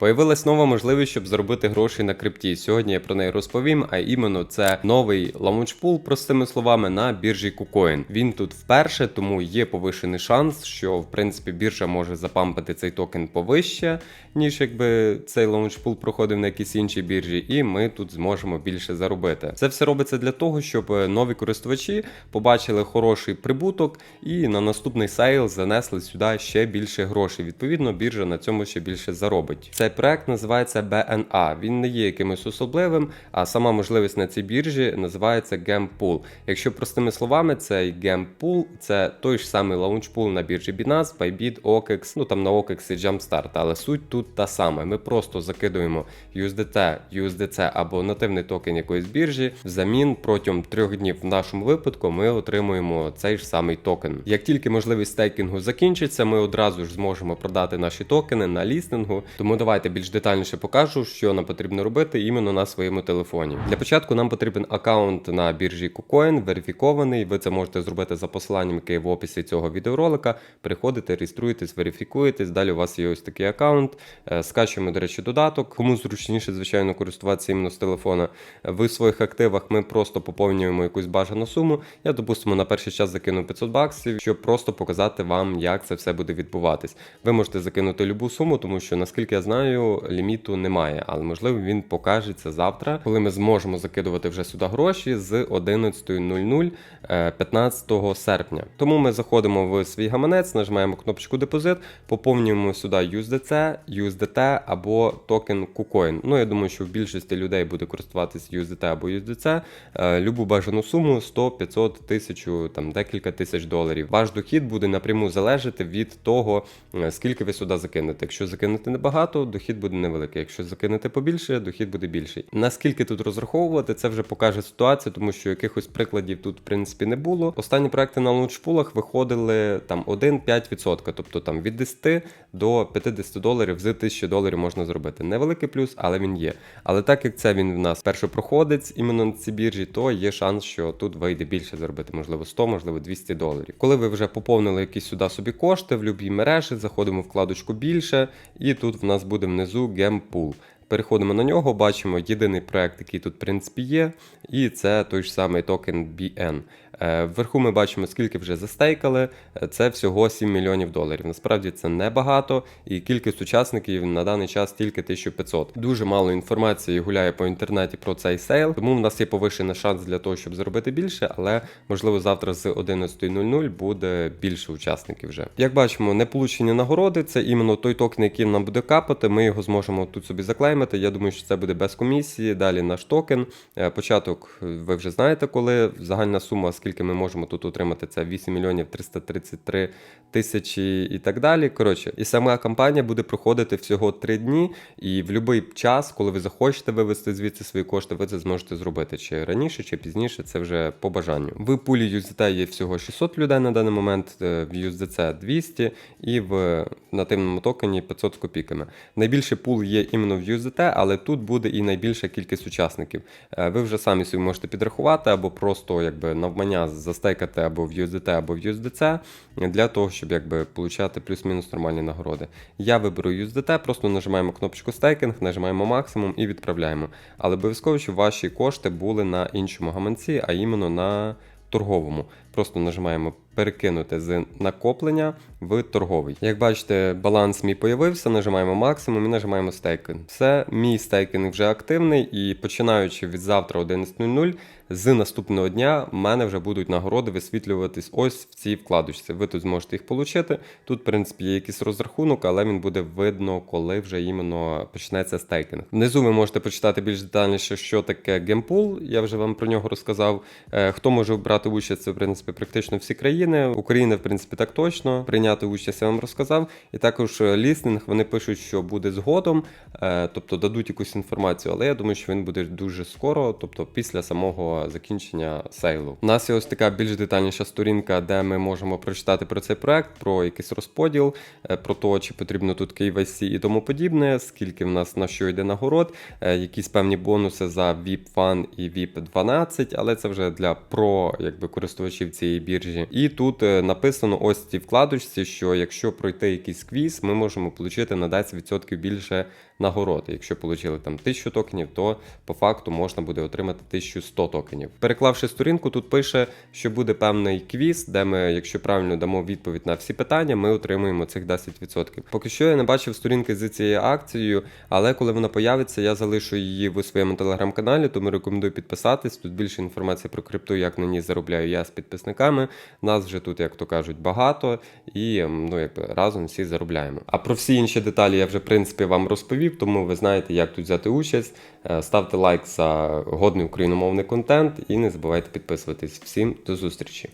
Появилась нова можливість, щоб заробити гроші на крипті. Сьогодні я про неї розповім. А іменно це новий лаунчпул, простими словами, на біржі KuCoin. Він тут вперше, тому є повишений шанс, що в принципі біржа може запампити цей токен повище, ніж якби цей лаунчпул проходив на якійсь іншій біржі, і ми тут зможемо більше заробити. Це все робиться для того, щоб е, нові користувачі побачили хороший прибуток і на наступний сейл занесли сюди ще більше грошей. Відповідно, біржа на цьому ще більше заробить. Цей проект називається BNA. Він не є якимось особливим, а сама можливість на цій біржі називається Gempool. Якщо простими словами, цей Gempool – це той ж самий лаунчпул на біржі Binance, Bybit, OKEX, ну там на OKEX і Jumpstart, але суть тут та сама. Ми просто закидуємо USDT, USDC або нативний токен якоїсь біржі. Взамін протягом трьох днів в нашому випадку ми отримуємо цей ж самий токен. Як тільки можливість стейкінгу закінчиться, ми одразу ж зможемо продати наші токени на лістингу. Тому давайте більш детальніше покажу, що нам потрібно робити іменно на своєму телефоні. Для початку нам потрібен аккаунт на біржі KuCoin, верифікований. Ви це можете зробити за посиланням, яке в описі цього відеоролика. Приходите, реєструєтесь, верифікуєтесь. Далі у вас є ось такий аккаунт. Е, Скачуємо, до речі, додаток. Кому зручніше, звичайно, користуватися іменно з телефона. В своїх активах ми просто поповнюємо якусь бажану суму. Я, допустимо, на перший час закину 500 баксів, щоб просто показати вам, як це все буде відбуватись. Ви можете закинути любу суму, тому що наскільки я знаю, ліміту немає, але можливо він покажеться завтра, коли ми зможемо закидувати вже сюди гроші з 11.00 е, 15 серпня. Тому ми заходимо в свій гаманець, нажимаємо кнопочку депозит, поповнюємо сюди USDC, USDT або токен KuCoin. Ну я думаю, що в більшості людей буде користуватися USDT або USDC. Е, Любу бажану суму 100, 500, 1000, там декілька тисяч доларів. Ваш дохід буде напряму залежати від того, е, скільки ви сюди закинете. Якщо закинете небагато, дохід буде невеликий. Якщо закинете побільше, дохід буде більший. Наскільки тут розраховувати, це вже покаже ситуація, тому що якихось прикладів тут в принципі не було. Останні проекти на лаунчпулах виходили там 1-5%, тобто там від 10 до 50 доларів з 1000 доларів можна зробити. Невеликий плюс, але він є. Але так як це він в нас першопроходець іменно на цій біржі, то є шанс, що тут вийде більше заробити, можливо 100, можливо 200 доларів. Коли ви вже поповнили якісь сюди собі кошти в любій мережі, заходимо вкладочку більше, і тут в нас буде внизу Gempool. Переходимо на нього, бачимо єдиний проект, який тут в принципі є, і це той ж самий токен BN. Е, Вверху ми бачимо, скільки вже застейкали. Е, Це всього 7 мільйонів доларів. Насправді це небагато, і кількість учасників на даний час тільки 1500. Дуже мало інформації гуляє по інтернеті про цей сейл, тому в нас є повищений шанс для того, щоб заробити більше, але можливо завтра з 11.00 буде більше учасників вже. Як бачимо, не получені нагороди. Це іменно той токен, який нам буде капати. Ми його зможемо тут собі заклеймити. Я думаю, що це буде без комісії. Далі наш токен. Е, Початок ви вже знаєте, коли загальна сума, скільки ми можемо тут отримати, це 8 мільйонів 333 тисячі і так далі. Коротше, і сама кампанія буде проходити всього 3 дні, і в будь-який час, коли ви захочете вивести звідси свої кошти, ви це зможете зробити чи раніше, чи пізніше. Це вже по бажанню. В пулі USDT є всього 600 людей на даний момент, е, в USDC 200 і в нативному токені 500 з копійками. Найбільший пул є іменно в USDT, але тут буде і найбільша кількість учасників. Е, Ви вже самі собі можете підрахувати або просто якби навмання застейкати або в USDT, або в USDC для того, щоб якби получати плюс-мінус нормальні нагороди. Я виберу USDT, просто нажимаємо кнопочку стейкінг, нажимаємо максимум і відправляємо. Але обов'язково, щоб ваші кошти були на іншому гаманці, а іменно на торговому. Просто нажимаємо перекинути з накоплення в торговий. Як бачите, баланс мій появився, нажимаємо максимум і нажимаємо стейкінг. Все, мій стейкінг вже активний, і починаючи від завтра 11.00, з наступного дня в мене вже будуть нагороди висвітлюватись ось в цій вкладочці. Ви тут зможете їх отримати. Тут, в принципі, є якийсь розрахунок, але він буде видно, коли вже іменно почнеться стейкінг. Внизу ви можете почитати більш детальніше, що таке гемпул. Я вже вам про нього розказав. Е, Хто може брати участь, це в принципі практично всі країни. Україна, в принципі, так точно. Прийняти участь я вам розказав. І також е, лістинг вони пишуть, що буде згодом, е, тобто дадуть якусь інформацію, але я думаю, що він буде дуже скоро, тобто після самого закінчення сейлу. У нас є ось така більш детальніша сторінка, де ми можемо прочитати про цей проект, про якийсь розподіл, е, про те, чи потрібно тут KYC і тому подібне, скільки в нас на що йде нагород, якісь певні бонуси за VIP Fun і VIP 12, але це вже для про якби користувачів цієї біржі. І тут е, написано ось в вкладочці, що якщо пройти якийсь квіз, ми можемо отримати на 10% більше нагороди. Якщо отримали там 1000 токенів, то по факту можна буде отримати 1100 токенів. Переклавши сторінку, тут пише, що буде певний квіз, де ми, якщо правильно дамо відповідь на всі питання, ми отримуємо цих 10%. Поки що я не бачив сторінки з цією акцією, але коли вона появиться, я залишу її в своєму телеграм-каналі, тому рекомендую підписатись. Тут більше інформації про крипту, як на ній заробляю я з підписниками. Нас вже тут, як то кажуть, багато, і ем, ну якби разом всі заробляємо. А про всі інші деталі я вже в принципі вам розповів, тому ви знаєте, як тут взяти участь. Е, Ставте лайк за годний україномовний контент і не забувайте підписуватись. Всім до зустрічі!